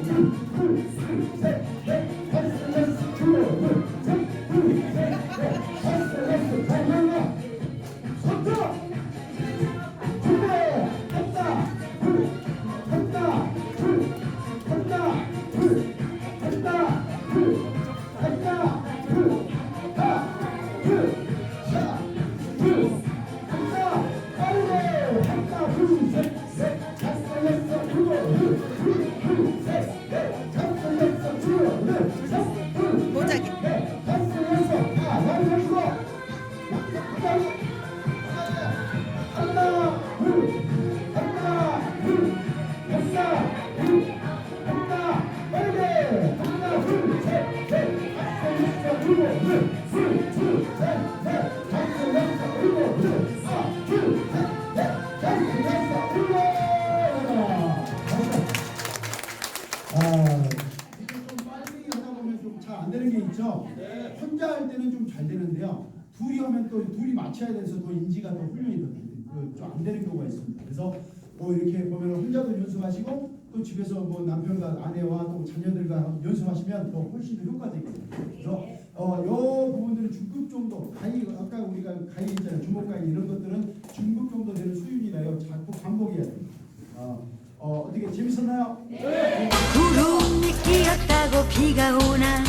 모자 혼자 할 때는 좀 잘 되는데요. 둘이 하면 또 둘이 맞춰야 돼서 더 인지가 더 훈련이 좀안 되는 경우가 있습니다. 그래서 뭐 이렇게 보면 혼자도 연습하시고 또 집에서 뭐 남편과 아내와 또 자녀들과 연습하시면 더 훨씬 더 효과적이에요. 그래서 어, 요 부분들은 중급 정도 가위 아까 우리가 가위 있잖아요. 주먹 가위 이런 것들은 중급 정도 되는 수준이라요. 자꾸 반복해야 됩니다. 어, 어, 어떻게 재밌었나요? 구름이 끼었다고 비가 오나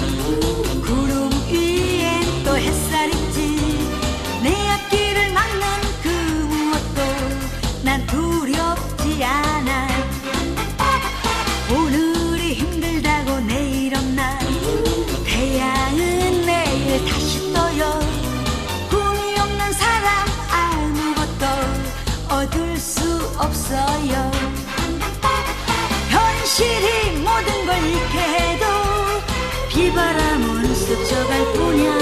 비바람은 스쳐갈 뿐이야.